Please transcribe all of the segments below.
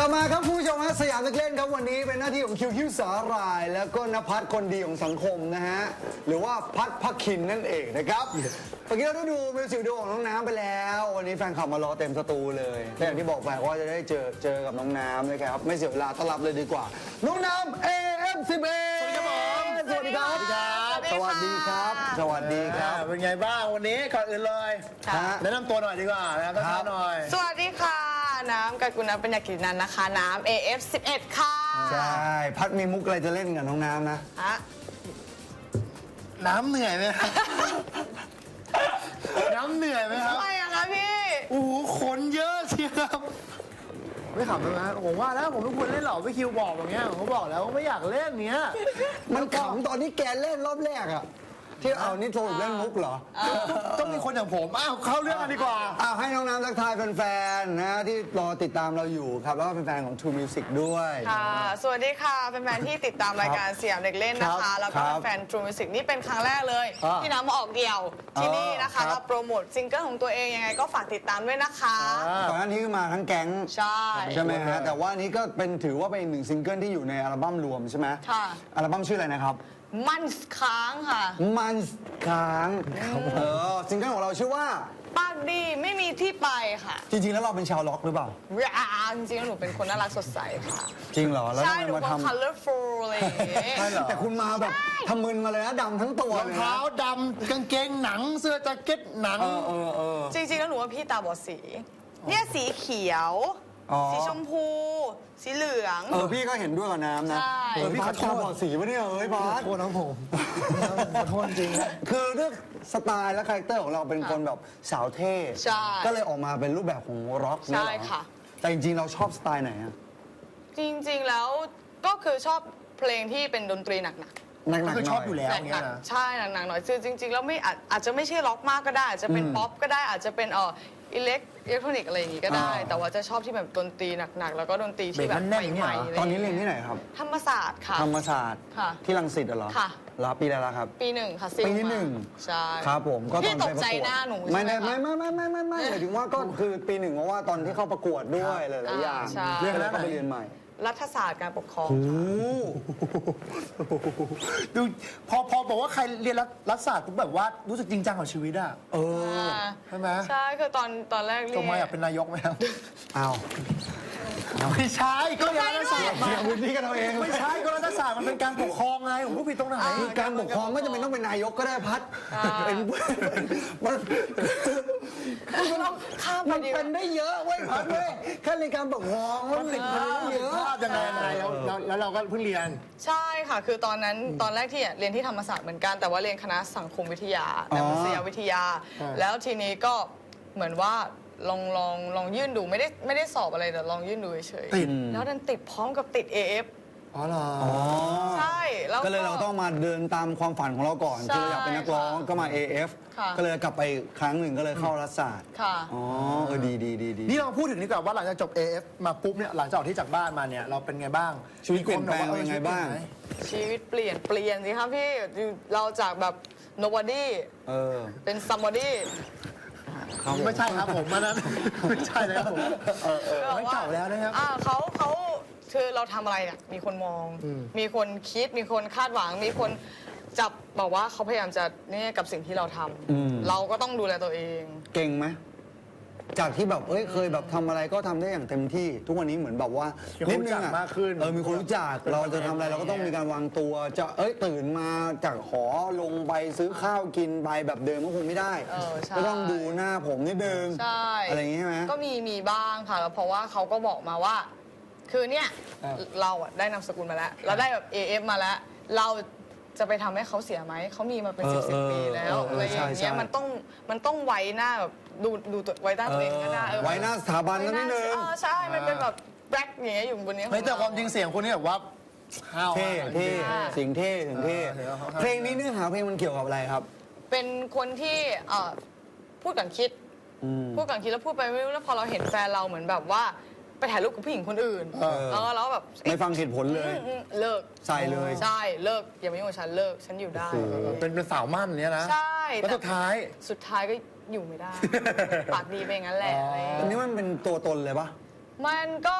ลับมาครับคุณผู้ชมฮะสยามนักเล่นครับวันนี้เป็นหน้าที่ของคิวคิวสาหร่าย แล้วก็นภัสคนดีของสังคมนะฮะหรือว่าพัดพักคินนั่นเองนะครับเมื่อกี้เราได้ดูมิวสิกวิดีโอของน้องน้ำไปแล้ว วันนี้แฟนคลับมารอเต็มสตูเลยแต่อย่างที่บอกไปว่าจะได้เจอเจอกับน้องน้ำนะครับไม่เสียเวลาต้อนรับเลยดีกว่า น้องน้ำ AM11 สวัสดีครับสวัสดีครับสวัสดีครับ สวัสดีครับ เป็นไงบ้างวันนี้ก่อนอื่นเลยค่ะแนะนำตัวหน่อยดีกว่านะครับทักครัทาบยหน่อย สวัสดีค่ะ น้ำกับกุณับปัญญากิจนันท์นะคะ น้ำ AF11 ค่ะใช่ พัดมีมุกอะไรจะเล่นกับน้องน้ำนะ ฮะน้ำเหนื่อยไหมครับ น้ำเหนื่อยไหมครับ ทำไมอะคะพี่ โอ้โหคนเยอะเชียวครับ ไม่ขำเลยนะผมว่าแล้วผมไม่ควรเล่นหรอกพี่คิวบอกอย่างเงี้ยผมบอกแล้วว่าไม่อยากเล่นเนี้ยมันขำตอนที่แกเล่นรอบแรกอะ ที่เอานี่โทรเล่นมุกเหรอ ต้องมีคนอย่างผม อ้าวเข้าเรื่องกันดีกว่า อ้าวให้น้องน้ำทักทายแฟนๆนะที่รอติดตามเราอยู่ครับ แล้วก็เป็นแฟนของ True Music ด้วย ค่ะ สวัสดีค่ะแฟนๆที่ติดตามรายการสยามเด็กเล่นนะครัคะ บแล้วก็ครับแฟน True Music นี่เป็นครั้งแรกเลย อ่าที่น้ำมาออกเดี่ยวที่นี่นะคะอ๋อครับ มาโปรโมทซิงเกิลของตัวเองยังไงก็ฝากติดตามด้วยนะคะ อ่า ก่อนหน้านี้ก็มาทั้งแก๊ง ใช่ ใช่ไหมฮะ แต่ว่านี้ก็เป็นถือว่าเป็นอีกหนึ่งซิงเกิลที่อยู่ในอัลบั้มรวมใช่ไหมค่ะ อัลบั้มชื่ออะไรนะครับ มันค้างค่ะ มันค้างเออซิงเกิลของเราชื่อว่า ปากดีไม่มีที่ไปค่ะจริง ๆ แล้วเราเป็นชาวล็อกหรือเปล่า อ่าจริงๆแล้วหนูเป็นคนน่ารักสดใสค่ะ จริงเหรอแล้วใช่ ทำไมหนูมาเป็น ทำ colorful อะไรอย่างเงี้ย ใช่เหรอ แต่คุณมาแบบทำมึนมาเลยนะดำทั้งตัวรองเลยนะเท้าดำกางเกงหนัง เสื้อแจ็คเก็ตหนัง เออเออเออจริงๆแล้วหนูว่าพี่ตาบอดสี เนี่ยสีเขียว อ๋อ สีชมพู สีเหลือง เออพี่ก็เห็นด้วยกับน้ำนะใช่ เออพี่ขัดตาบอดสีปะเนี่ยเอ้ยบาสโทษนะผมขอโทษจริงนะคือเรื่องสไตล์และคาแรคเตอร์ของเราเป็นคนแบบสาวเท่ ใช่ก็เลยออกมาเป็นรูปแบบของร็อกเนี่ยเหรอใช่ค่ะ แต่จริงๆ เราชอบสไตล์ไหนอะจริงๆแล้วก็คือชอบเพลงที่เป็นดนตรีหนักๆ หนักๆหก็น่คืออยชอบอยู่แล้วหเงี้นัยกนะๆใช่หนักๆหน่อยคือจริงๆแล้วไม่อาจอาจจะไม่ใช่ล็อกมากก็ได้ อาจจะเป็นป๊อปก็ได้อาจจะเป็นเอ่อ อิเล็กอิเล็กทรอนิกส์อะไรอย่างงี้ก็ได้ อ่า แต่ว่าจะชอบที่แบบดนตรีหนักๆ แล้วก็ดนตรีที่แบบเบรกแน่นๆอย่างเงี้ใหยม่เหรอๆตอนนี้เรียนที่ไหนครับ ธรรมศาสตร์ค่ะ ธรรมศาสตร์ค่ะที่รังสิตอะเหรอค่ะ รับปีอะไรแล้วครับ ปีหนึ่งค่ะซิลปีมาหนึ่งใช่ ครับผมก็ตพี่อนตไปกประใจกวดหน้าหนูไม่ใช่ได้ไหมไม่คะไม่ไม่ไม่ไม่ไม่หมายถึงว่าก็คือปีหนึ่งเพราะว่าตอนที่เข้าประกวดด้วยหลายๆอย่างใช่เรื่องแล้วก็ไปเรียนใหม่ รัฐศาสตร์การปกครองโอ้ดูพอพอบอกว่าใครเรียนรัฐรัฐศาสตร์ปุ๊บแบบว่ารู้สึกจริงจังกับชีวิตอะเออ ใช่ไหมใช่คือตอนตอนแรกเรีจยงมาอยากเป็นนายกไหมครับ อ้าว ไม่ใช่ก็เรียนรัฐศาสตร์เสียพื้นที่กันเอาเองไม่ใช่ก็รัฐศาสตร์มันเป็นการปกครองไงผมพูดผิดตรงไหนคือการปกครองไม่จำเป็นต้องเป็นนายกก็ได้พัดเป็นมันเราข้ามไปมันดีกเป็ว่านได้เยอะเว้ยพัดเว้ยแค่ในการปกครองมันติดพันเยอะภาพยังไงยังไงแล้วแล้วแล้วเราก็เพิ่งเรียน ใช่ค่ะ คือตอนนั้นตอนแรกที่เรียนที่ธรรมศาสตร์เหมือนกันแต่ว่าเรียนคณะสังคมวิทยาแต่มนุษยวิทยาอ่าแล้วทีนี้ก็เหมือนว่า ลองลองลองยื่นดูไม่ได้ไม่ได้สอบอะไรแต่ลองยื่นดูเฉยๆติด แล้วดันติดพร้อมกับติด AF อ๋อเหรออ๋อใช่แล้วก็เลยเราต้องมาเดินตามความฝันของเราก่อนใช่คือเราอยากเป็นนักร้องก็มา AF ค่ะ ก็เลยกลับไปอีกครั้งหนึ่งก็เลยเข้ารัฐศาสตร์ค่ะ อ๋อเออดีดีดีดี นี่เราพูดถึงดีกว่าว่าหลังจากจบ AF มาปุ๊บเนี่ยหลังจากออกที่จากบ้านมาเนี่ยเราเป็นไงบ้างชีวิตเปลี่ยนแปลงมีคเป็นแบบไงบ้าง ชีวิตเปลี่ยนเปลี่ยนสิครับพี่เราจากแบบ nobody เออเป็น somebody ครับผไม่ใช่ครับผมอันนั้นไม่ใช่เลยครับผมเออเออไม่เก่าแล้วนะครับ อ่าเขาเขาคือเราทำอะไรเนี่ยมีคนมอง อืม มีคนคิดมีคนคาดหวัง มีคนจับบอกว่าเขาพยายามจะเนี่ยกับสิ่งที่เราทำอืม เราก็ต้องดูแลตัวเอง เก่งไหม จากที่แบบเอ้ยเคยแบบทำอะไรก็ทำได้อย่างเต็มที่ ทุกวันนี้เหมือนแบบว่ามีคนรู้จักดงอะมากขึ้น เออมีคนรู้จักเราจะทำอะไรเราก็ต้องมีการวางตัว จะเอ้ยตื่นมาจากหอลงไปซื้อข้าวกินไปแบบเดิมก็คงไม่ได้เออใช่ ก็ต้องดูหน้าผมนิดนึงใช่อะไรอย่างงี้ใช่ไหม ก็มีมีบ้างค่ะแล้วเพราะว่าเขาก็บอกมาว่า คือเนี่ยอ่าเราอะได้นามสกุลมาแล้ว เราได้แบบ AF มาแล้ว เราจะไปทำให้เขาเสียไหม เขามีมาเป็นเอสิอบสิบเออปีแล้วเออเอออะไรอย่างใช่เงี้ยใช่มันต้องมันต้องไว้หน้าแบบดูดูตัวไว้หน้าตัวเองก็ได้เออไว้หน้าสถาบันกันนิดนึง เออใช่ มันเป็นแบบแบล็กอย่างเงี้ยอยู่บนนี้ ไม่แต่ความจริงเสียงคุณนี่แบบว่าห้าวเท่มาก เท่เสียงเท่เสียงเท่เออเออเพลงนี้เนื้อหาเพลงมันเกี่ยวกับอะไรครับ เป็นคนที่เอ่อพูดก่อนคิด อืม พูดก่อนคิดแล้วพูดไปไม่รู้แล้วพอเราเห็นแฟนเราเหมือนแบบว่าไปถ่ายรูปกับผู้หญิงคนอื่นเออแล้วก็เราก็แบบไม่ฟังเหตุผลเลยอืมอืมเลิกใส่เลย ใช่เลิกอย่ามายุ่งกับฉันเลิกฉันอยู่ได้โอ้โหเป็นเป็นสาวมั่นเนี้ยนะ ใช่แล้วแต่ สุดท้าย สุดท้ายก็ อยู่ไม่ได้ ปากดีไปอย่างนั้นแหละอ๋อออะไรอย่างอันเงี้ยนี้มันเป็นตัวตนเลยปะ มันก็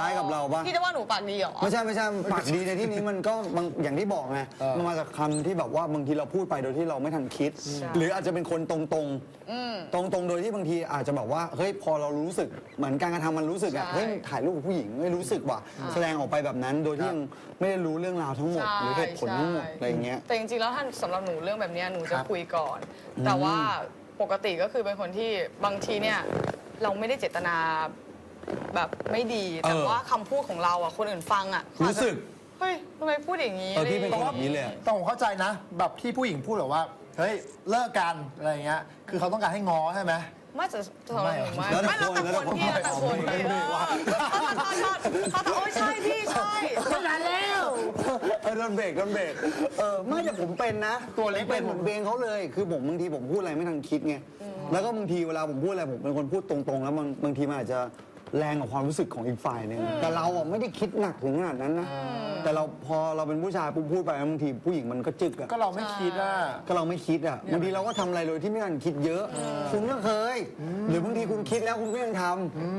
ล้ายกับเราปะพี่จะว่าหนูปากดีเหรอ ไม่ใช่ไม่ใช่ปากดีในที่นี้มันก็บางอย่างที่บอกไงเออมันมาจากคำที่แบบว่าบางทีเราพูดไปโดยที่เราไม่ทันคิดใช่หรืออาจจะเป็นคนตรงๆตรงๆโดยที่บางทีอาจจะแบบว่าเฮ้ยพอเรารู้สึกเหมือนการกระทำมันรู้สึกอะเฮ้ยถ่ายรูปกับผู้หญิงไม่รู้สึกว่ะแสดงออกไปแบบนั้นโดยที่ยังไม่ได้รู้เรื่องราวทั้งหมด หรือเหตุผลทั้งหมดอะไรอย่างเงี้ยแต่จริงๆแล้วท่านสำหรับหนูเรื่องแบบเนี้ยหนูจะครับคุยก่อน แต่ว่าปกติก็คือเป็นคนที่บางทีเนี่ยเราไม่ได้เจตนา แบบไม่ดี แต่เออ ว่าคำพูดของเราอะคนอื่นฟังอะเขาอาจจะรู้สึก เฮ้ยทำไมพูดอย่างนี้เออพี่เป็นอะไรคนอย่างแบบนี้เลยอะต้องผมเข้าใจนะ แบบที่ผู้หญิงพูดแบบว่า เฮ้ย เลิกกัน อะไรอย่างเงี้ย คือเขาต้องการให้ง้อใช่ไหม ไม่จะสำหรับหนูไม่แล้วแต่ไม่แล้วแต่คนคนพี่แล้แล้ววแต่แต่คคนนไม่พี่ไม่เออว่าถ้าถ้าถ้าถ้าถ้าโอ้ยใช่พี่ใช่ไม่นานแล้ว เออโดนเบรกโดนเบรกเออไม่แต่ผมเป็นนะตัวเล็กผมเป็นเหมือนเบงเขาเลย คือผมบางทีผมพูดอะไรไม่ทันคิดไงแล้วก็บางทีเวลาผมพูดอะไรผมเป็นคนพูดตรงๆ แล้วบางบางทีมันอาจจะ แรงกับความรู้สึกของอีกฝ่ายหนึงแต่เราอะไม่ได้คิดหนักถึงขนาดนั้นนะแต่เราพอเราเป็นผู้ชายปุ๊บพูดไปบางทีผู้หญิงมันก็จึกอะก็เราไม่คิดอะ ก็เราไม่คิดอะบางทีเราก็ทำอะไรโดยที่ไม่ทันคิดเยอะ คุณก็เคย หรือบางทีคุณคิดแล้วคุณก็ยังท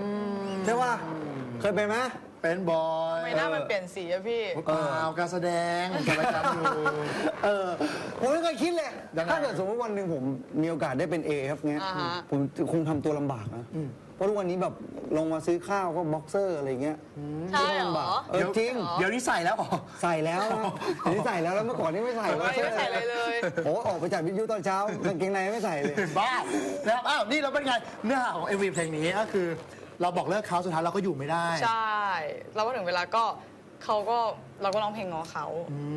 ำใช่ป่ะเคยเป็นไหม เป็นบอยไม่น่ามันเปลี่ยนสีอะพี่ เปล่าการแสดงจัดรายการอยู่ เออผมไม่เคยคิดเลย ยังไง ถ้าเกิดสมมติวันหนึ่งผมมีโอกาสได้เป็นเอครับเงี้ย อ่าฮะ ผมคงทำตัวลำบากนะเพ ราะทุกวันนี้แบบลงมาซื้อข้าวก็บ็อกเซอร์อะไรเงี้ยใช่เหรลำบากอเออจริง เดี๋ยวนี้ใส่แล้วเหรอใใส่แล้วนะเดี๋ยวนี้ใส่แล้วแล้วเมื่อก่อนนี่ไม่ใส่ไม่ไม่ใส่เลยเลย โอ้ออกไปจากวิทยุตอนเช้ากางเกงในไม่ใส่เลย บ้านะครับอ้าว นี่เราเป็นไงเนื้อหาของ MV เพลงนี้ก็คือ เราบอกเลิกเขาสุดท้ายเราก็อยู่ไม่ได้ ใช่ แล้วพอถึงเวลาก็เขาก็เราก็ร้องเพลงง้อเขา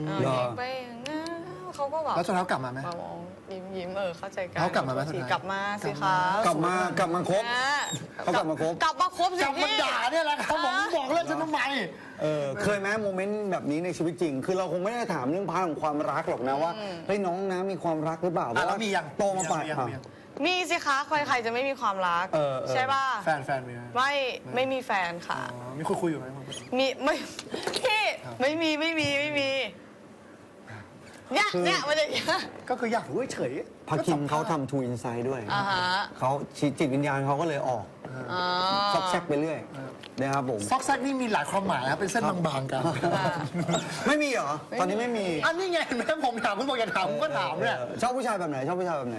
เออเหรอไปอย่างนั้น เขาก็แบบแล้วสุดท้ายเขากลับมาไหม มามองยิ้มยิ้มเออเข้าใจกันเขากลับมาไหมสิสุดท้าย กลับมาสิคะกลับมากลับมาครบนะเขากลับมาครบ กลับมาครบสิกลับมาพี่ด่าเนี่ยแหละครับผมบอกเลิกฉันทำไม เออเคยไหมโมเมนต์แบบนี้ในชีวิตจริง คือเราคงไม่ได้ถามเรื่องพาร์ทของความรักหรอกนะว่าเฮ้ยน้องนะมีความรักหรือเปล่าเพอะราะแล้วว่ามียังโตมาป่ะมียังมียัง มีสิคะใครใครจะไม่มีความรัก เออเออ ใช่ป่ะแฟนแฟนมีไหมไม่ไม่มีแฟนค่ะ อ๋อมีคุยคุยอยู่ไหม มีไม่ พี่ไม่มีไม่มีไม่มี เนี่ยเนี่ยมันอย่างเงี้ย ก็คืออยากรู้เฉยพักคิมเขาทำทูอินไซด์ด้วยอ่าฮะ เขาจิตวิญญาณเขาก็เลยออกอ๋อ ซอกแซกไปเรื่อยนะครับผม ซอกแซกนี่มีหลายความหมายนะเป็นเส้นบางๆกัน ไม่มีเหรอ ตอนนี้ไม่มีอันนี้ไงแม่ผมถามคุณบอกอย่าถามผมก็ถามเนี่ยเออชอบผู้ชายแบบไหน ชอบผู้ชายแบบไหน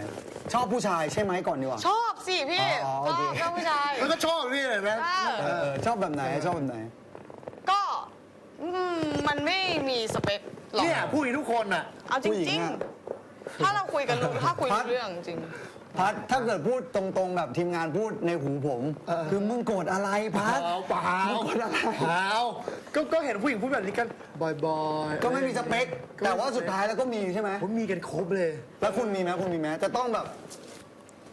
ชอบผู้ชายใช่ไหมก่อนดีกว่า ชอบสิพี่อ๋อโอชเคอบชอบผู้ชายแล้วก็ชอบพี่เลยไหมอ่าเออเออชอบแบบไหนชอบแบบไหน ก็อืมมันไม่มีสเปคหรอก เนี่ยผู้หญิงทุกคนอะ เอาจผู้หญิริงงอะ ๆ ถ้าเราคุยกันรู้ถ้าคุยพัรู้ดเรื่องจริง พัดถ้าเกิดพูดตรงๆแบบทีมงานพูดในหูผม เออ คือมึงโกรธอะไรพัด เปล่าเปล่ามึงโกรธอะไร เปล่าก็ก็เห็นผู้หญิงพูดแบบนี้กันบ่อยๆก็ไม่มีสเปค แต่ว่าสุดท้ายแล้วก็มีใช่ไหม ผมมีกันครบเลย แล้วคุณมีไหมคุณมีไหมจะต้องแบบ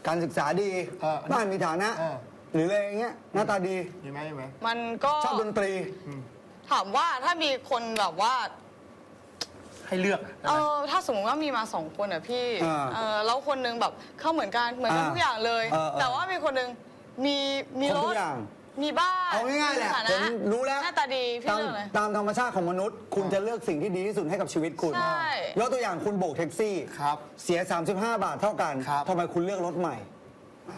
การศึกษาดี เออบ้านมีฐานะ เออ หรืออะไรอย่างเงี้ยหน้าตาดี มีไหมมีไหม มันก็ ชอบดนตรี ถามว่าถ้ามีคนแบบว่า ให้เลือกเออถ้าสมมติว่ามีมาสองคนอะพี่อ่าเออแล้วคนนึงแบบเข้าเหมือนกันเหมือนกันอ่าทุกอย่างเลย เออเออแต่ว่ามีคนนึงมีมีครบรทุถกอย่าง มีบ้านเอาง่ายๆแหละมีฐผนะมรู้แล้วหน้าตาดีพี่ตามเลือกเลย ตามธรรมชาติของมนุษย์ คุณจะเลือกสิ่งที่ดีที่สุดให้กับชีวิตคุณใช่ ยกตัวอย่างคุณโบกแท็กซี่ ครับเสีย 35 บาทเท่ากันครับ ทำไมคุณเลือกรถใหม่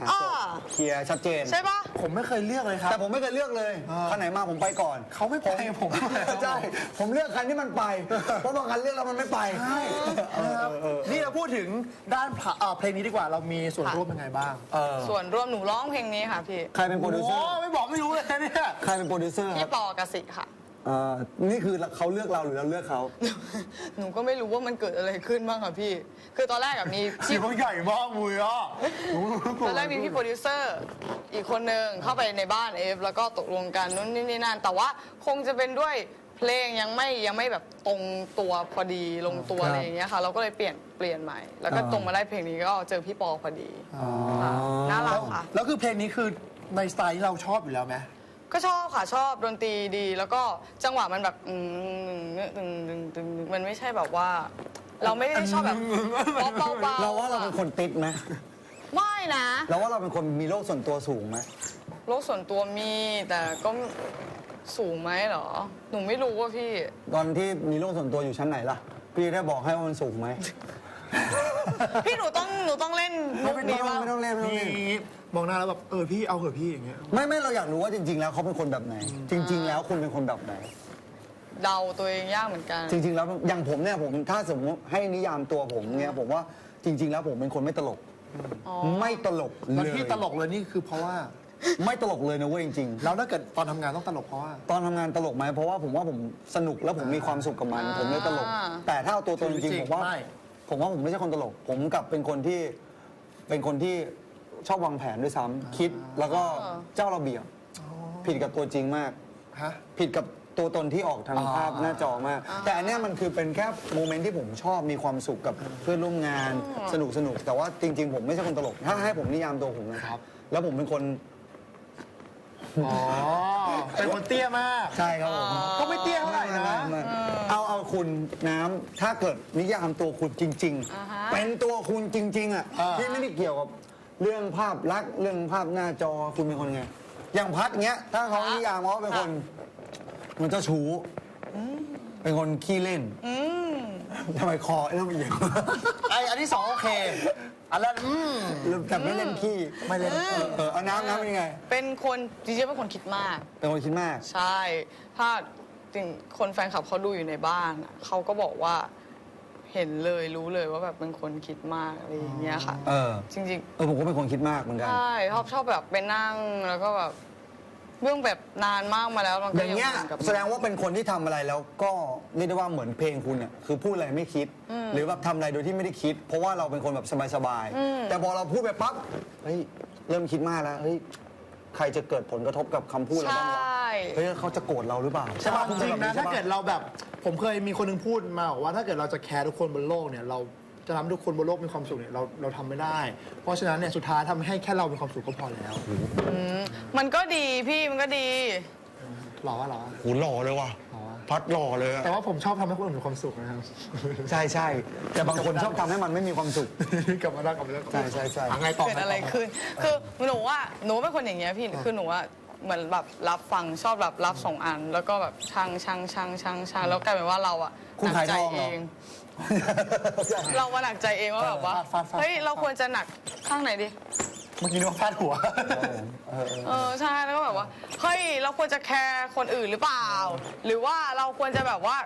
อะอ่าจบเคลียร์ชัดเจน ใช่ปะ ผมไม่เคยเลือกเลยครับ แต่ผมไม่เคยเลือกเลยอ่าคันไหนมาผมไปก่อนเขาไม่ไปผมใช่ ผมเลือกคันที่มันไป เพราะบางคันเลือกแล้วมันไม่ไปใช่นะครับนี่เราพูดถึงด้านเพลงเอ่อเพลงนี้ดีกว่าเรามีส่วนร่วมยังไงบ้างเออส่วนร่วมหนูร้องเพลงนี้ค่ะพี่ ใครเป็นโปรดิวเซอร์โไม่บอกไม่รู้เลยเนี่ย ใครเป็นโปรดิวเซอร์คพี่รับปอกสิค่ะ เอ่อนี่คือเขาเลือกเราหรือเราเลือกเขาหนูก็ไม่รู้ว่ามันเกิดอะไรขึ้นบ้างค่ะพี่ คือตอนแรกอะมีเสีพี่ยงใหญ่มากมุยอะตอนแรกมีพี่โปรดิวเซอร์อีกคนนึงเข้าไปในบ้านเอฟแล้วก็ตกลงกันนู่นนี่นี่นั่นแต่ว่าคงจะเป็นด้วยเพลงยังไม่ยังไม่แบบตรงตัวพอดีลงตัวครับอะไรอย่างเงี้ยค่ะ เราก็เลยเปลี่ยนเปลี่ยนใหม่ แล้วก็อ่าตรงมาได้เพลงนี้ก็เจอพี่ปอพอดีค่ะน่ารักค่ะ แล้วคือเพลงนี้คือในสไตล์ที่เราชอบอยู่แล้วไหม ก็ชอบค่ะ ชอบดนตรีดี แล้วก็จังหวะมันแบบอืมตึงตึงตึงมันไม่ใช่แบบว่า เราไม่ได้ชอบแบบป๊อปเบาๆเราว่าเราเป็นคนติดไหมไม่นะเราว่าเราเป็นคนมีโลกส่วนตัวสูงไหมโลกส่วนตัวมีแต่ก็สูงไหมเหรอ หนูไม่รู้ว่าพี่ ตอนที่มีโลกส่วนตัวอยู่ชั้นไหนล่ะ พี่ได้บอกให้ว่ามันสูงไหม พี่หนูต้องหนูต้องเล่นมุกไม่นี้ต้องว่าไม่ต้องเล่นไม่ต้องเล่นนี่มองหน้าแล้วแบบเออพี่เอาเหอะพี่อย่างเงี้ย ไม่ไม่เราอยากรู้ว่าจริง ๆ แล้วเขาเป็นคนแบบไหน จริง ๆ แล้วคุณเป็นคนแบบไหน เดาตัวเองยากเหมือนกัน จริง ๆ แล้วอย่างผมเนี่ยผมถ้าสมมติให้นิยามตัวผมเนี่ยผมว่าจริง ๆ แล้วผมเป็นคนไม่ตลกอ๋อไม่ตลกแล้วเลยที่ตลกเลยนี่คือเพราะว่า ไม่ตลกเลยนะเว้ยจริงแล้วถ้าเกิดตอนทำงานต้องตลกเพราะว่าๆตอนทำงานตลกไหมเพราะว่าผมว่าผมสนุกแล้วผมมีความสุขกับมันอ่าผมเลยตลก แต่ถ้าเอาตัวตนจริงๆผมว่าไม่ ผมว่าผมไม่ใช่คนตลก ผมกลับเป็นคนที่เป็นคนที่ชอบวางแผนด้วยซ้ำคิดแล้วก็เจ้าระเบียบผิดกับตัวจริงมาก ฮะ ผิดกับตัวตนที่ออกทางอ่าภาพหน้าจอมาก แต่อันเนี้ยมันคือเป็นแค่โมเมนต์ที่ผมชอบมีความสุขกับเพื่อนร่วมงานสนุกสนุกแต่ว่าจริง ๆ ผมไม่ใช่คนตลก ถ้าให้ผมนิยามตัวผมนะครับ แล้วผมเป็นคนอ๋อ เป็นคนเตี้ยมาก ใช่ครับผม ก็ไม่เตี้ยเท่าไหร่นะม่ไม่เอาเอา คุณน้ำถ้าเกิดนิยามตัวคุณจริง อ่าฮะ ๆ เป็นตัวคุณจริง ๆ อะอ่า ที่ไม่ได้เกี่ยวกับเรื่องภาพลักษณ์เรื่องภาพหน้าจอคุณเป็นคนไง อย่างพัดเงี้ย ถ้าเขานิยามเขาเป็นคนมันเจ้าชู้เป็นคนขี้เล่นอืมทำไมคอเริ่มเอียงไออันที่สองโอเค อันนั้นอืม แต่ไม่เล่นขี้ไม่เล่นเออเออเอาน้ำน้ำเป็นยังไงเป็นคนจริงๆเป็นคนคิดมาก เป็นคนคิดมาก ใช่ ถ้า จริงคนแฟนคลับเขาดูอยู่ในบ้านอะเขาก็บอกว่าเห็นเลยรู้เลยว่าแบบเป็นคนคิดมากอะไรอย่างเงี้ยค่ะ เออจริง เออผมก็เป็นคนคิดมากเหมือนๆ กัน ใช่ชอบชอบแบบไปนั่งแล้วก็แบบเรื่องแบบนานมากมาแล้วมันอก็ย่างเงี้ยหมืนกับ แสดงว่าเป็นคนที่ทำอะไรแล้วก็เรียกได้ว่าเหมือนเพลงคุณเนี่ยคือพูดอะไรไม่คิด หรือแบบทำอะไรโดยที่ไม่ได้คิด เพราะว่าเราเป็นคนแบบสบายๆแต่พอเราพูดไปปั๊บเฮ้ยเริ่มคิดมากแล้วเฮ้ยใครจะเกิดผลกระทบกับคำพูดเราใชบ้างวะ่ เฮ้ยเขาจะโกรธเราหรือเปล่าใช่ป่ะจคุณริงป็นะแบบถ้าใช่ปเกิดเราแบบผมเคยมีคนหนึงพูดมาบอกว่าถ้าเกิดเราจะแคร์ทุกคนบนโลกเนี่ยเราจะทำให้ทุกคนบนโลกมีความสุขเนี่ยเราเราทำไม่ได้ เพราะฉะนั้นเนี่ยสุดท้ายทำให้แค่เรามีความสุขก็พอแล้วมันก็ดีพี่มันก็ดี หรอวะหรอวะโหหล่อเลยว่ะหรอวะ พัดหล่อเลยอะแต่ว่าผมชอบทำให้คนอื่นมีความสุขนะครับ ใช่ใช่แต่บางคนชอบทำให้มันไม่มีความสุขกลับมาได้กลับมาได้ใช่ใช่ใช่อะไงต่อเกิดอะไรขึ้น คือหนูว่าหนูเป็นคนอย่างเงี้ยพี่ คือหนูว่า เหมือนแบบรับฟังชอบแบบรับส่งอัน แล้วก็แบบช่างช่างช่างช่างช่างแล้วกลายเป็นว่าเราอะคุณหนัขายใจทองเหรเออง เรามาหนักใจเองว่าแบบว่าฟาดฟาดฟาด เฮ้ยเราควรจะหนักข้างไหนดี เมื่อกี้นึกว่าพาดหัว เออใช่แล้วก็แบบว่าเฮ้ยเราควรจะแคร์คนอื่นหรือเปล่า หรือว่าเราควรจะแบบว่า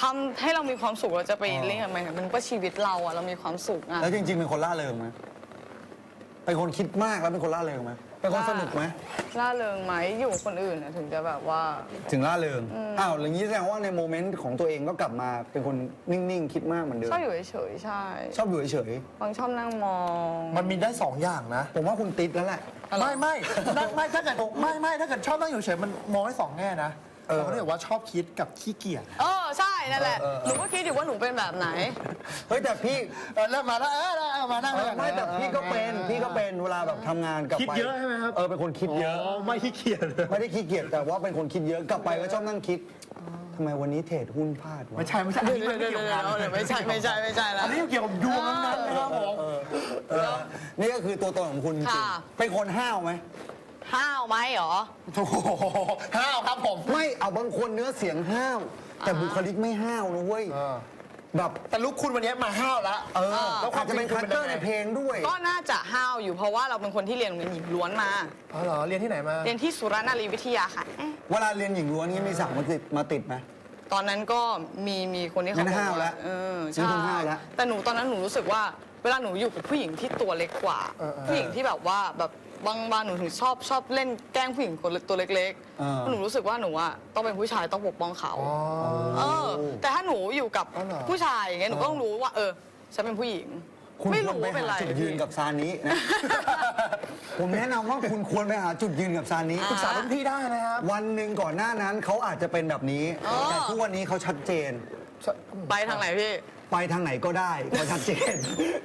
ทำให้เรามีความสุขเราจะไปเล่นทำไมมันก็ชีวิตเราอะเรามีความสุขอะแล้วจริงๆเป็นคนล่าเริงไหมเป็นคนคิดมากแล้วเป็นคนล่าเริงไหม เป็นคนสนุกไหมล่าเริงไหมอยู่กับคนอื่นอะถึงจะแบบว่า ถึงล่าเริงอ้าวอย่างนี้แสดงว่าในโมเมนต์ของตัวเองก็กลับมาเป็นคนนิ่งๆ คิดมากเหมือนเดิมชอบอยู่เฉยๆใช่ชอบอยู่เฉยบางชอบนั่งมองมันมีได้สองอย่างนะ ๆผมว่าคุณติดแล้วแหละ ไม่ไม่ไม่ไม่ถ้าเกิดไม่ไม่ถ้าเกิดชอบนั่งอยู่เฉยมันมองได้สองแง่นะ เออ เราก็เรียกว่าชอบคิดกับขี้เกียจ เออใช่นั่นแหละเออเออ หนูก็คิดอยู่ว่าหนูเป็นแบบไหน เฮ้ยแต่พี่เออเริ่มมาแล้วเออเออมานั่งเอแล้วอไม่แต่พี่ก็เป็นพี่ก็เป็นเวลาแบบทำงานกลับคิดไปเยอะใช่ไหมครับ เออเป็นคนคิดเยอะไม่ขี้เกียจเลยไม่ได้ขี้เกียจแต่ว่าเป็นคนคิดเยอะกลับไปก็ชอบนั่งคิดทำไมวันนี้เทรดหุ้นพลาดวะ ไม่ใช่ไม่ใช่อันเดี๋ยวนี้เดี๋มัยวนไม่เดี๋ยวเกี่ยวกับงานเดี๋ยวไม่ใช่ไม่ใช่ไม่ใช่แล้ว อันนี้เกี่ยวกับดวงทั้งนั้นนะครับผม เออนี่ก็คือตัวตนของคุณจริงค่ะเป็นคนห้าวไหม ห้าวไหมเหรอ โอ้โหห้าวครับผม ไม่เอาบางคนเนื้อเสียงห้าว แต่บุคลิกไม่ห้าวนะเว้ยเออ แบบแต่ลุกคุณวันนี้มาห้าวแล้วเออแล้วควาอามจจะเป็นจริคางแรคเตอร์ในเพลงด้วยก็น่าจะห้าวอยู่เพราะว่าเราเป็นคนที่เรียนโรงเรียนหญิงล้วนมา อ๋อเหรอเรียนที่ไหนมา เรียนที่สุรนารีวิทยาค่ะเอ๊ะเวลาเรียนหญิงล้วนนี้มีสั่งมาติดมาติดไหม ตอนนั้นก็มีมีคนที่เขางั้นบอกห้าวแล้วเอองั้นใช่คุณห้าวแล้ว แต่หนูตอนนั้นหนูรู้สึกว่า เวลาหนูอยู่กับผู้หญิงที่ตัวเล็กกว่า เออเออ ผู้หญิงที่แบบว่าแบบ บางบางหนูถึงชอบชอบเล่นแกล้งผู้หญิงคนตัวเล็กเออ ๆหนูรู้สึกว่าหนูอะต้องเป็นผู้ชายต้องปกป้องเขาอ๋อเออ แต่ถ้าหนูอยู่กับอ๋อเหรอ ผู้ชายอย่างเงี้ยหนูก็ต้องรู้ว่า เออฉันเป็นผู้หญิง คุณไม่ควรรู้ไปว่าเป็นหาไรจุดยืนกับซานินะ ผมแนะนำว่าคุณควรไปหาจุดยืนกับซานิอ่าปรึกษารุ่นพี่ได้นะครับวันหนึ่งก่อนหน้านั้นเขาอาจจะเป็นแบบนี้อ๋อแต่ทุกวันนี้เขาชัดเจน ไปทางไหนพี่ ไปทางไหนก็ได้เขาชัดเจน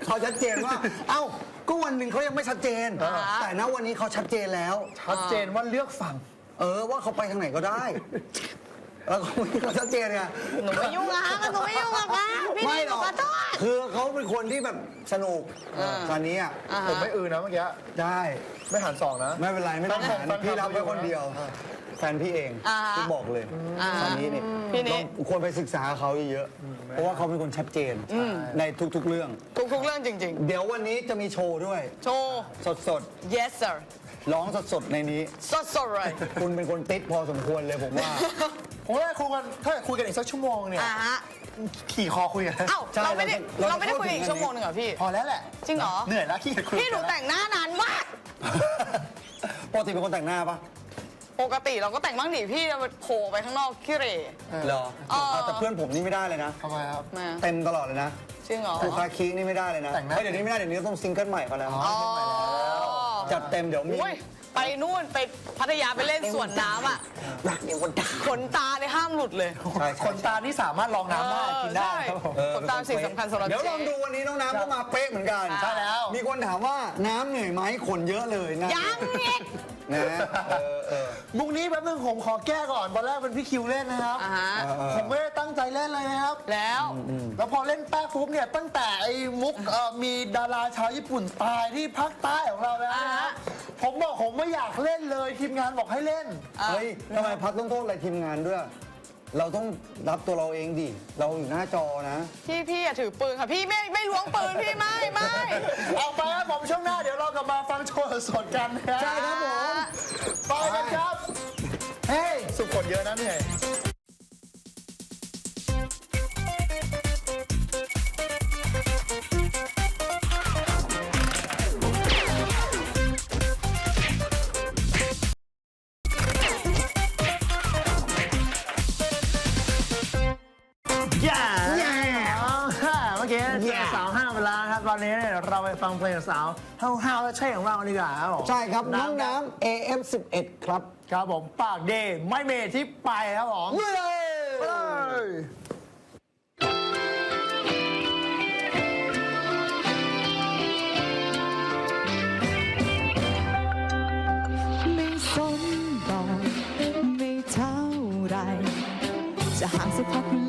เขาชัดเจนว่า เอ้า ก็วันหนึ่งเขายังไม่ชัดเจน อ่า แต่ณวันนี้เขาชัดเจนแล้ว ชัดเจนว่าเลือกฝั่ง เออว่าเขาไปทางไหนก็ได้ เแล้วก็เขาชัดเจนไงหนูไม่ยุ่งอะฮะหนูไม่ยุ่งอะคะพี่ไม่นี่หหรนูอกขอโทษ คือเขาเป็นคนที่แบบสนุกตอนนี้อะอ่าผมฮะ ไม่อื่นนะเมื่อกี้ ได้ไม่หันสองนะ ไม่เป็นไรไม่ต้องแฟหานคลับพี่รับแฟนคลัไว้บคนเดียว แฟนพี่เองอ่าฮะที่บอกเลยอ่าตอนนี้นี่พี่นี่ ต้องควรไปศึกษาเขาเยอะๆเพราะว่าเขาเป็นคนชัดเจนในทุกๆเรื่อง ทุกๆเรื่องจริง เดี๋ยววันนี้จะมีโชว์ด้วย ๆ โชว์ สด yes sir ๆ ร้องสดๆในนี้ สดสดเลย คุณเป็นคนติดพอสมควรเลยผมว่า ผมว่าคุยกันถ้าคุยกันอีกสักชั่วโมงเนี่ยอ่าฮะขี่คอคุยกันเอ้าใช่เราไม่ได้เราจะเราไม่ได้เราจะคุยอีกเข้าถึงชั่วโมงหนึ่งเหรอพี่ พอแล้วแหละจริงเหรอ เหนื่อยแล้วขี้เกียจคุยพี่หนูแต่งหน้านานมาก ปกติเป็นคนแต่งหน้าปะปกติเราก็แต่งบ้างดิพี่เราโผล่ไปข้างนอกขี้เหร่ เหรอเออ เอาแต่เพื่อนผมนี่ไม่ได้เลยนะ ทำไมครับ มาเต็มตลอดเลยนะจริงเหรอ ครูคาคีนี่ไม่ได้เลยนะแต่งหน้า เฮ้ยเดี๋ยวนี้ไม่ได้เดี๋ยวนี้ต้องซิงเกิลใหม่เขาแล้ว อ๋อ จัดเต็มเดี๋ยวมี ไปนู่นไปพัทยาไปเล่นสวนน้ำอะรักเดียวคนดังขนตาเนี่ยห้ามหลุดเลย ใช่ขนตาที่สามารถรองน้ำได้กินได้ครับผมเออขนตาสิ่งสำคัญสำหรับเดี๋ยวลองเจ๊ดูวันนี้น้องน้ำก็มาเป๊ะเหมือนกันใช่แล้ว มีคนถามว่าน้ำเหนื่อยไหมขนเยอะเลยนะยังอีก นะเออเออ มุกนี้แป๊บนึงผมขอแก้ก่อนตอนแรกเป็นพี่คิวเล่นนะครับอ่าฮะ ผมไม่ได้ตั้งใจเล่นเลยนะครับ แล้วแล้วพอเล่นแป๊บปุ๊บเนี่ยตั้งแต่ไอ้มุกเอ่อมีดาราชาวญี่ปุ่นตายที่ภาคใต้ของเราแล้วนะอ่าคฮะรับผมบอกผมไม่อยากเล่นเลยทีมงานบอกให้เล่น เฮ้ยทำไมพัดต้องโทษอะไรทีมงานด้วย เราต้องรับตัวเราเองดิ เราอยู่หน้าจอนะ พี่พี่อย่าถือปืนค่ะ พี่ไม่ไม่ล้วงปืนพี่ไม่ไม่เอาไปครับผมช่วงหน้าเดี๋ยวเรากลับมาฟังโชว์สดกันนะใช่ครับผม ไปกันครับ เฮ้ยสุขคนเยอะนะเหนื่อยย่ ฟังเพลงสาวห้าวๆและเท่ของเราดีกว่าครับผมใช่ครับ น้องน้ำ AM11 ครับครับผมปากเดย์ไม่เมที่ไปครับผมเย้เอ้ยไม่สนบอกไม่เท่าไรจะห่างสักพัก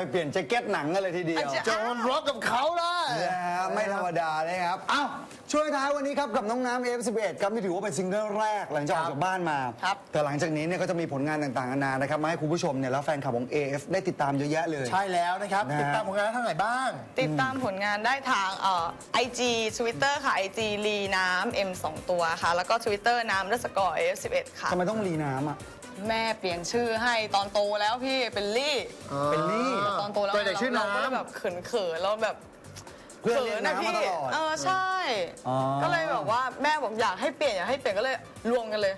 ไปเปลี่ยนแจ็คเก็ตหนังกันเลยทีเดียวอาจจะจะมาร็อกกับเขาได้นะฮะไม่ธรรมดาเลยครับอ้าวช่วยท้ายวันนี้ครับ กับน้องน้ำ F11 ครับที่ถือว่าเป็นซิงเกิลแรกหลังจากออกจากบ้านมาครับแต่หลังจากนี้เนี่ยก็จะมีผลงานต่างๆนานานะครับมาให้คุณผู้ชมเนี่ยแล้วแฟนคลับของ AF ได้ติดตามเยอะแยะเลย ใช่แล้วนะครับ นะฮะ ติดตามผลงานทางไหนบ้าง ติดตามผลงานได้ทางเอ่อ IG Twitter ค่ะ IG ลีน้ำ M 2 ตัวค่ะ แล้วก็ Twitter น้ำ underscore F11 ค่ะ ทำไมต้องรีน้ำอะ แม่เปลี่ยนชื่อให้ตอนโตแล้วพี่เป็นลี่ เป็นลี่ ตอนโตแล้วตัวเด็กชื่อเราก็เลยน้ำแบบเขินเขินๆแล้วแบบเพื่อนเรียกขิะน้ำมาตลอด เออใช่ อ๋อ ก็เลยแบบว่าแม่บอกอยากให้เปลี่ยนอยากให้เปลี่ยนก็เลยรวมกันเลย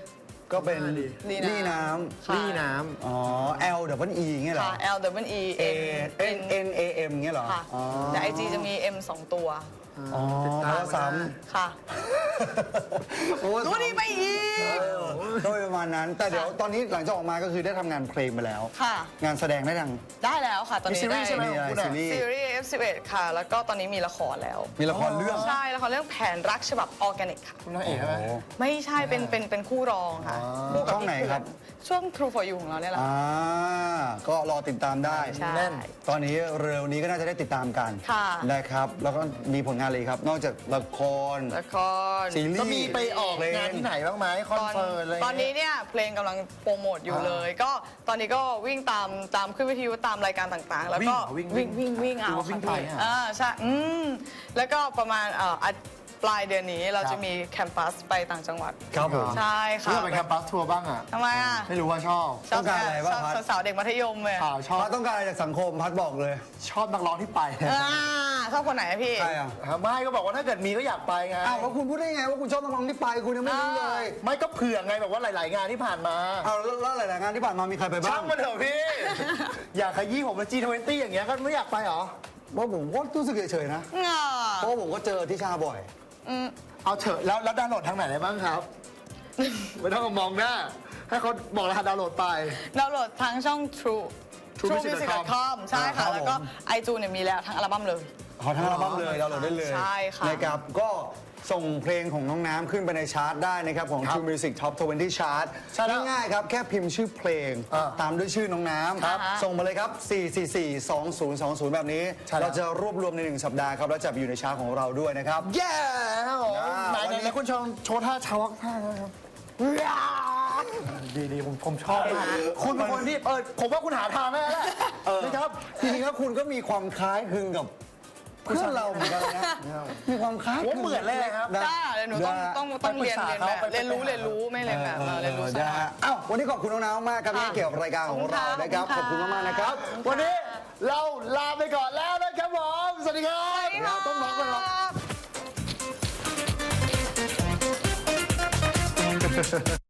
ก็เป็นลี่ลี่น้ำน้ค่ะลี่น้ำ อ๋อ L W E เงี้ยเหรอค่ะ L W E A N N N A M เงี้ยเหรอค่ะอ๋อแต่ IG จะมี M 2ตัวอ๋อติดตาม เพราะว่าซ้ค่ะำเพราะว่ารู้ซ้ำดีไปอีก เออก็ประ มาณนั้น แต่เดี๋ยวตอนนี้หลังจากออกมาก็คือได้ทำงานเพลงไปแล้ว ค่ะ งานแสดงได้ยัง ได้แล้วค่ะ ตอนมีนี้ซีรีได้ส์ใช่ไหมมีของอะไรคุณอะซีรีส์ ซีรีส์ F11 ค่ะ แล้วก็ตอนนี้มีละครแล้ว มีละครเรื่อง ใช่ละครเรื่องแผนรักฉบับออร์แกนิกค่ะ คุณนางเอกใช่ไหมโอ้ไม่ใช่เป็นเป็นเป็นคู่รองค่ะคู่กับช่องไหนพี่เผืกครับ ช่วง True for You ของเราเนี่ยแหละ อ่าก็รอติดตามได้ ใช่แน่นตอนนี้เร็วนี้ก็น่าจะได้ติดตามกันค่ะ นะครับ แล้วก็มีผลงานเลยครับ นอกจากละคร ละคร ซีรีส์ก็มีไปออกเพลงานที่ไหนบ้างไหมคอนตอนเสิร์ตอะไรตอนนี้เนี่ยเพลงกำลังโปรโมทอยู่เลย ก็ตอนนี้ก็วิ่งตามตามขึ้นวิทยุตามรายการต่างๆ แล้วก็วิ่งวิ่ง วิ่งวิ่งเอาดูว่าวิ่งค่ะไปพี่อะอ่าใช่อืมแล้วก็ประมาณเอ่ออาทิตย์ ปลายเดือนนี้เราครับจะมีแคมปัสไปต่างจังหวัด ครับผมใช่เพื่ค่ะอไปแคมปัสทัวร์บ้างอะทำไมอะ ไม่รู้ว่าชอบชอบต้องการอะไรบ้างชอบพัดสาวๆเด็กมัธยมเลยข่าวชอบพัดต้องการอะไรจากสังคมพัดบอกเลย ชอบนักร้องที่ไปอ่าชอบคนไหนอะพี่ ใครอะไม่ก็บอกว่าถ้าเกิดมีก็อยากไปไงอ้าวแล้วคุณพูดได้ไงว่าคุณชอบนักร้องที่ไปคุณยังไม่รู้เลย ไม่ก็เผื่อไงแบบว่าหลาย ๆ งานที่ผ่านมาอ้าวแล้วแล้วหลายๆงานที่ผ่านมามีใครไปบ้าช่างงมาเถอะพี่ อยากขยี้ผมเป็น G20 อย่างเงี้ยก็ไม่อยากไปเหรอเพราะผมก็รู้สึกเฉยๆนะอ่าเพราะว่าผมก็เจอทิชาบ่อย อืมเอาเถอะแล้วแล้วดาวน์โหลดทางไหนได้บ้างครับ ไม่ต้องมองหน้า ให้เขาบอกรหัสดาวน์โหลดไป ดาวน์โหลดทางช่อง True TrueMusic.com ใช่ค่ะครับแล้วก็ ผมไอจูเนี่ยมีแล้วทั้งอัลบั้มเลย ขอทั้งอัลบั้มเลยดาวน์โหลดได้เลยใช่ค่ะ นะครับก็ ส่งเพลงของน้องน้ำขึ้นไปในชาร์ตได้นะครับ ของครับ True Music Top 20 Chart ใช่แล้วง่ายๆครับ แค่พิมพ์ชื่อเพลง อ่าตามด้วยชื่อน้องน้ครับำส่งมาเลยครับ 4442020 แบบนี้ ใช่แล้ว เราจะรวบรวมในหนึ่งสัปดาห์ครับ แล้วจะไปอยู่ในชาร์ตของเราด้วยนะครับแย่ครับผมอ่าไหนวันไหนนี้ ไหนคุณโชว์โชว์ท่าชาวกท่านะครับดีดีผมผมชอบมากคุณเป็นคนที่เออผมว่าคุณหาทางได้แล้วแหละนะครับ จริงๆแล้วคุณก็มีความคล้ายคลึงกับ เพื่อนเราเหมือนกันนะมีความคล้ายผมเหมือนเลยครับนะได้เดี๋ยวหนูต้องนะต้องต้องเรียนไปปรึกษาเรียนแบบเขาไปเรียนรู้ไปหาเรียนรู้ไม่เรียนแบบเออเรียนรู้เออซะนะฮะอ้าววันนี้ขอบคุณน้องน้ำมากครับที่ค่ะเกี่ยวกับรายการของเราขอบคุณค่ะนะครับ ขอบคุณมากๆนะครับวันนี้เราลาไปก่อนแล้วนะครับผมสวัสดีครับเราต้องร้องกันครับ